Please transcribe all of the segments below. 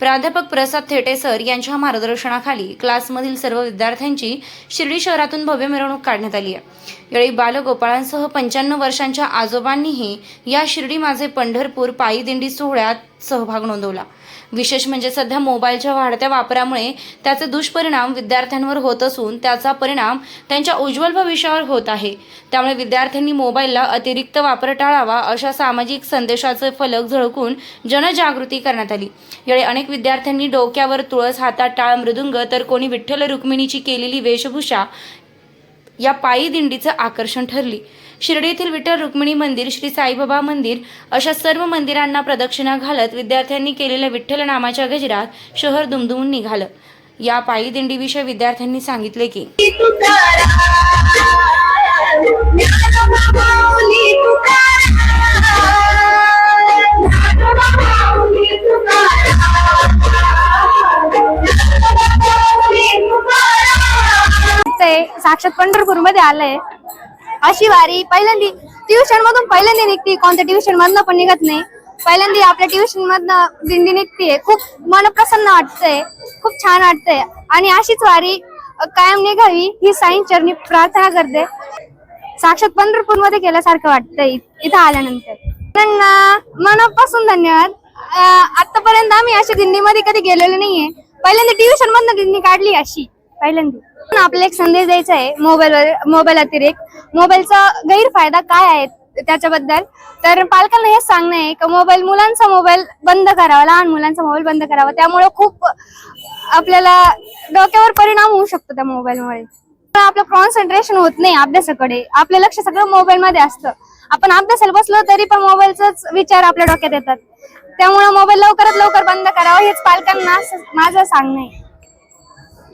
प्राध्यापक प्रसाद थेटे सर यांच्या मार्गदर्शनाखाली क्लासमधील सर्व विद्यार्थ्यांची शिर्डी शहरातून भव्य मिरवणूक काढण्यात आली आहे. यावेळी बालगोपाळांसह पंच्याण्णव वर्षांच्या आजोबांनीही या शिर्डी माझे पंढरपूर पायी दिंडी सोहळ्यात सहभाग नोंदवला. विशेष म्हणजे सध्या मोबाईलच्या वाढत्या वापरामुळे त्याचे दुष्परिणाम विद्यार्थ्यांवर होत असून त्याचा परिणाम त्यांच्या उज्ज्वल भविष्यावर होत आहे. त्यामुळे विद्यार्थ्यांनी मोबाईलला अतिरिक्त वापर टाळावा अशा सामाजिक संदेशाचे फलक झळकून जनजागृती करण्यात आली. यावेळी अनेक विद्यार्थ्यांनी डोक्यावर तुळस हातात टाळ मृदुंग तर कोणी विठ्ठल रुक्मिणीची केलेली वेशभूषा या पायी दिंडीचं आकर्षण ठरली. शिर्डी येथील विठ्ठल रुक्मिणी मंदिर श्री साईबाबा मंदिर अशा सर्व मंदिरांना प्रदक्षिणा घालत विद्यार्थ्यांनी केलेल्या विठ्ठल नामाच्या गजरात शहर दुमदुमून निघालं. या पायी दिंडीविषयी विद्यार्थ्यांनी सांगितले की साक्षात पंढरपूरमध्ये आलंय. अशी वारी पहिल्यांदी ट्युशन मधून पहिल्यांदा निघते. कोणत्या ट्युशन मधनं पण निघत नाही. पहिल्यांदा आपल्या ट्युशन मधनं दिंडी निघते खूप मन प्रसन्न वाटतंय. खूप छान वाटतंय. आणि अशीच वारी कायम निघावी ही साईं चरणी प्रार्थना करते. साक्षात पंढरपूरमध्ये गेल्यासारखं वाटतंय. इथं आल्यानंतर. त्यांना मनापासून धन्यवाद. आतापर्यंत आम्ही अशा दिंडीमध्ये कधी गेलेलो नाहीये. पहिल्यांदा ट्युशन मधनं दिंडी काढली अशी. पहिल्यांदा. पण आपल्याला एक संदेश द्यायचा आहे मोबाईलवर मोबाईल अतिरेक. मोबाईलचा गैरफायदा काय आहे त्याच्याबद्दल? तर पालकांना हेच सांगणं आहे की मोबाईल मुलांचा मोबाईल बंद करावा लहान मुलांचा मोबाईल बंद करावा. त्यामुळे खूप आपल्याला डोक्यावर परिणाम होऊ शकतो त्या मोबाईलमुळे पण आपलं कॉन्सन्ट्रेशन होत नाही अभ्यासाकडे. आपलं लक्ष सगळं मोबाईल मध्ये असतं. आपण अभ्यासाला बसलो तरी पण मोबाईलचाच विचार आपल्या डोक्यात येतात. त्यामुळे मोबाईल लवकरात लवकर बंद करावा हेच पालकांना माझं सांगणं आहे.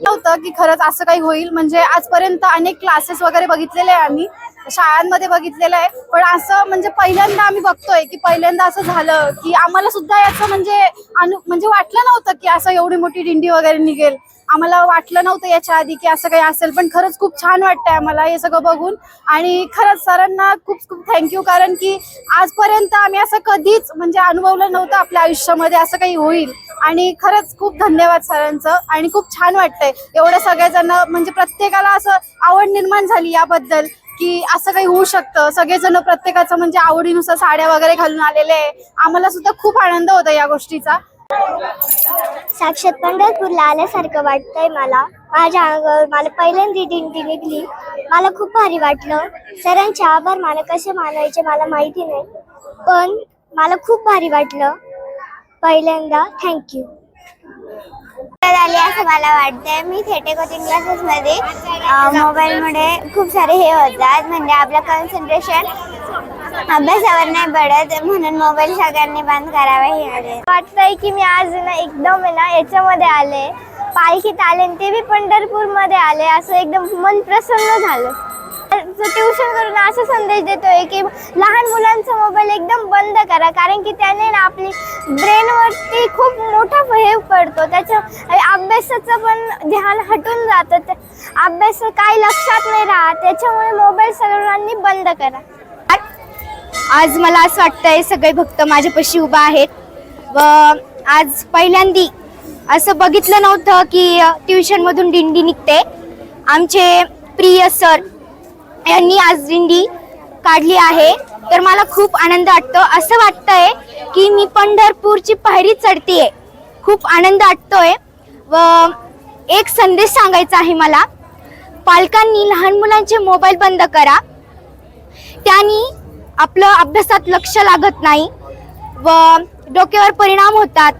नव्हतं की खरंच असं काही होईल. म्हणजे आजपर्यंत अनेक क्लासेस वगैरे बघितलेले आहे आम्ही. शाळांमध्ये बघितलेलं आहे. पण असं म्हणजे पहिल्यांदा आम्ही बघतोय की पहिल्यांदा असं झालं की आम्हाला सुद्धा याचं म्हणजे अनु म्हणजे वाटलं नव्हतं की असं एवढी मोठी दिंडी वगैरे निघेल. आम्हाला वाटलं नव्हतं याच्या आधी की असं काही असेल पण खरंच खूप छान वाटतंय आम्हाला हे सगळं बघून. आणि खरंच सरांना खूप खूप थँक्यू कारण की आजपर्यंत आम्ही असं कधीच म्हणजे अनुभवलं नव्हतं आपल्या आयुष्यामध्ये असं काही होईल. आणि खरंच खूप धन्यवाद सरांचं. आणि खूप छान वाटतंय एवढं सगळेजण म्हणजे प्रत्येकाला असं आवड निर्माण झाली याबद्दल की असं काही होऊ शकतं. सगळेजण प्रत्येकाचं म्हणजे आवडीनुसार साड्या वगैरे घालून आलेले आहे. आम्हाला सुद्धा खूप आनंद होता या गोष्टीचा. साक्षात पंढरपूरला आल्यासारखं वाटतंय मला. माझ्या अंगावर मला पहिल्यांदा दिंडी निघली. मला खूप भारी वाटलं. सरांचे आभार मला कसे मानायचे मला माहिती नाही पण मला खूप भारी वाटलं. पहिल्यांदा थँक्यू आली असं मला वाटतंय. मी थेटे कोचिंग क्लासेसमध्ये मोबाईलमुळे खूप सारे हे होतात. म्हणजे आपलं कॉन्सन्ट्रेशन अभ्यासावर नाही पडत म्हणून मोबाईल सगळ्यांनी बंद करावा हे म्हणजे वाटतंय की मी आज ना एकदम आहे ना याच्यामध्ये आले. पालखीत आले आणि ते बी पंढरपूरमध्ये आले. असं एकदम मन प्रसन्न झालं. ट्युशन करून असा संदेश देतोय की लहान मुलांचा मोबाईल एकदम बंद करा. कारण की त्याने ना आपली ब्रेनवरती खूप मोठा हे पडतो. त्याच्या अभ्यासाचं पण ध्यान हटून जातं. अभ्यास काही लक्षात नाही राहत. त्याच्यामुळे मोबाईल सर्वांनी बंद करा. आज मला असं वाटतंय सगळे भक्त माझ्यापाशी उभा आहेत. व आज पहिल्यांदी असं बघितलं नव्हतं की ट्युशन मधून दिंडी निघते. आमचे प्रिय सर यांनी आज दिंडी काढली आहे. तर मला खूप आनंद वाटतो. असं वाटतंय की मी पंढरपूरची पायरी चढतीये. खूप आनंद वाटतोय. व एक संदेश सांगायचा आहे मला. पालकांनी लहान मुलांचे मोबाईल बंद करा. त्यांनी आपलं अभ्यासात लक्ष लागत नाही व डोक्यावर परिणाम होतात.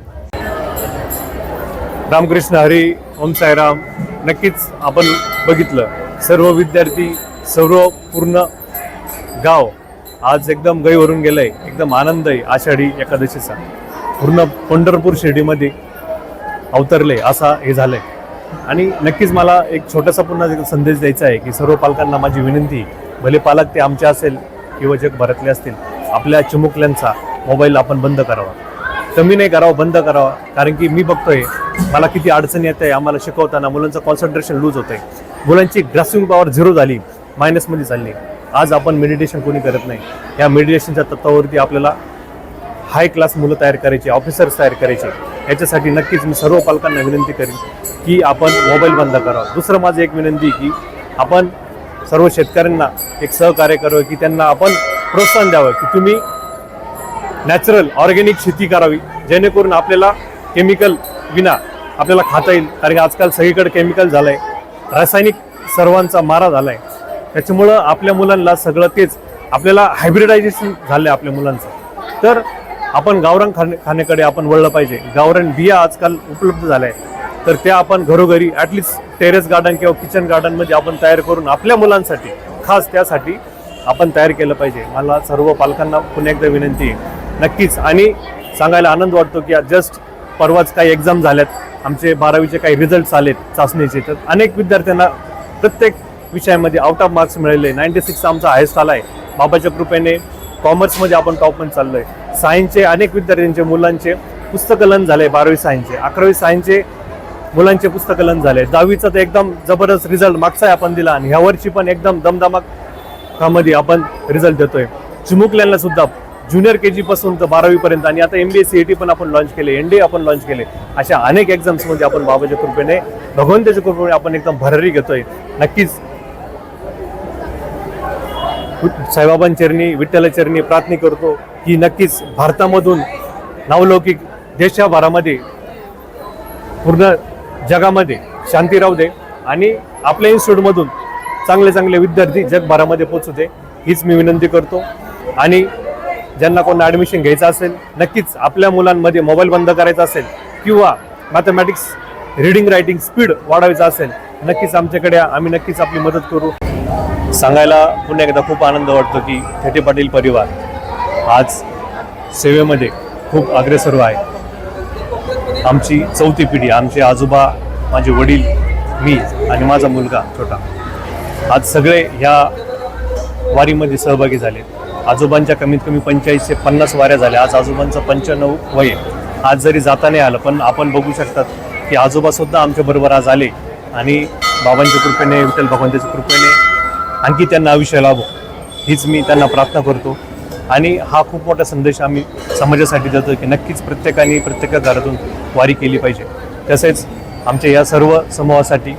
रामकृष्ण हरी ओम साईराम. नक्कीच आपण बघितलं सर्व विद्यार्थी सर्व पूर्ण गाव आज एकदम गैवरून गेलंय एकदम आनंद आहे आषाढी एकादशीचा. पूर्ण पंढरपूर शिर्डीमध्ये अवतरले असा हे झालंय. आणि नक्कीच मला एक छोटासा पुन्हा संदेश द्यायचा आहे की सर्व पालकांना माझी विनंती भले पालक ते आमचे असेल किंवा जगभरातले असतील आपल्या चिमुकल्यांचा मोबाईल आपण बंद करावा. कमी नाही करावं बंद करावा. कारण की मी बघतोय मला किती अडचण येत आहे आम्हाला शिकवताना मुलांचं कॉन्सन्ट्रेशन लूज होतंय. मुलांची ग्रासिंग पॉवर झिरो झाली मायनसमध्ये चालली. आज आपण मेडिटेशन कोणी करत नाही. या मेडिटेशनच्या तत्वावरती आपल्याला हाय क्लास मुलं तयार करायची ऑफिसर्स तयार करायचे. याच्यासाठी नक्कीच मी सर्व पालकांना विनंती करेन की आपण मोबाईल बंद करावा. दुसरं माझं एक विनंती की आपण सर्व शेतकऱ्यांना एक सहकार्य करावं की त्यांना आपण प्रोत्साहन द्यावं की तुम्ही नॅचरल ऑर्गॅनिक शेती करावी जेणेकरून आपल्याला केमिकल विना आपल्याला खाता येईल. कारण की आजकाल सगळीकडे केमिकल झालं आहे रासायनिक सर्वांचा मारा झाला आहे त्याच्यामुळं आपल्या मुलांना सगळं तेच आपल्याला हायब्रिडायझेशन झालं आहे आपल्या मुलांचं. तर आपण गावरान खाणे खाण्याकडे आपण वळलं पाहिजे. गावरान बिया आजकाल उपलब्ध झाल्या. आहेत तर त्या आपण घरोघरी ॲटलिस्ट टेरेस गार्डन किंवा किचन गार्डनमध्ये आपण तयार करून आपल्या मुलांसाठी खास त्यासाठी आपण तयार केलं पाहिजे. मला सर्व पालकांना पुन्हा एकदा विनंती आहे. नक्कीच. आणि सांगायला आनंद वाटतो की जस्ट परवाच काही एक्झाम झाल्यात. आमचे बारावीचे काही रिझल्ट आलेत चाचणीचे. तर अनेक विद्यार्थ्यांना प्रत्येक विषयामध्ये आउट ऑफ मार्क्स मिळाले नाईन्टी सिक्स आमचा हायस्ट आला आहे. बाबाच्या कृपेने कॉमर्समध्ये आपण टॉप पण चाललो आहे सायन्सचे अनेक विद्यार्थ्यांचे मुलांचे पुस्तकलन झालं झाले बारावी सायन्सचे अकरावी सायन्सचे मुलांचे पुस्तकलन झाले. दहावीचा तर एकदम जबरदस्त रिझल्ट मागचा आपण दिला. आणि ह्या वर्षी पण एकदम दमदमाक कामध्ये आपण रिझल्ट देतोय. चिमुकल्यांना सुद्धा ज्युनियर के जी पासून तर बारावी पर्यंत आणि आता एमबीए टी पण आपण लॉन्च केले एनडीए आपण लॉन्च केले. अशा अनेक एक्झाम्समध्ये आपण बाबाच्या कृपेने भगवंताच्या कृपेने आपण एकदम भरारी घेतोय. नक्कीच साईबाबांचरणी विठ्ठलाचरणी प्रार्थना करतो की नक्कीच भारतामधून नावलौकिक देशभरामध्ये पूर्ण जगामध्ये शांती राहू दे आणि आपल्या इन्स्टिट्यूटमधून चांगले चांगले विद्यार्थी जगभरामध्ये पोचू दे हीच मी विनंती करतो. आणि ज्यांना कोणा ॲडमिशन घ्यायचं असेल नक्कीच आपल्या मुलांमध्ये मोबाईल बंद करायचा असेल किंवा मॅथमॅटिक्स रिडिंग रायटिंग स्पीड वाढवायचा असेल नक्कीच आमच्याकडे आम्ही नक्कीच आपली मदत करू. सांगायला पुन्हा एकदा खूप आनंद वाटतो की थेटे पाटील परिवार आज सेवेमध्ये खूप अग्रेसर आहे. आमची चौथी पिढी आमचे आजोबा माझे वडील मी आणि माझा मुलगा छोटा. आज सगळे ह्या वारीमध्ये सहभागी झाले. आजोबांच्या कमीत कमी पंचेचाळीस ते पन्नास वाऱ्या झाल्या. आज आजोबांचं पंच्याण्णव वय आज जरी जाता नाही आलं पण आपण बघू शकतात की आजोबासुद्धा आमच्याबरोबर आज आले आणि बाबांच्या कृपेने विठ्ठल भगवंताच्या कृपेने आणखी त्यांना आयुष्य लाभो. हीच मी त्यांना प्रार्थना करतो. आणि हा खूप मोठा संदेश आम्ही समाजासाठी देतो की नक्कीच प्रत्येकाने प्रत्येका घरातून वारी केली पाहिजे. तसेच आमच्या या सर्व समूहासाठी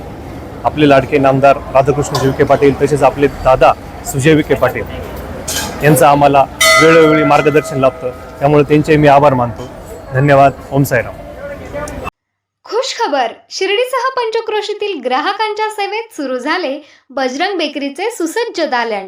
आपले लाडके नामदार राधाकृष्ण विखे पाटील तसेच आपले दादा सुजय विखे पाटील यांचं आम्हाला वेळोवेळी मार्गदर्शन लाभतं. त्यामुळे त्यांचे मी आभार मानतो. धन्यवाद. ओम साईराम. खुश खबर. शिर्डीसह पंचक्रोशीतील ग्राहकांच्या सेवेत सुरू झाले बजरंग बेकरीचे सुसज्ज दालन.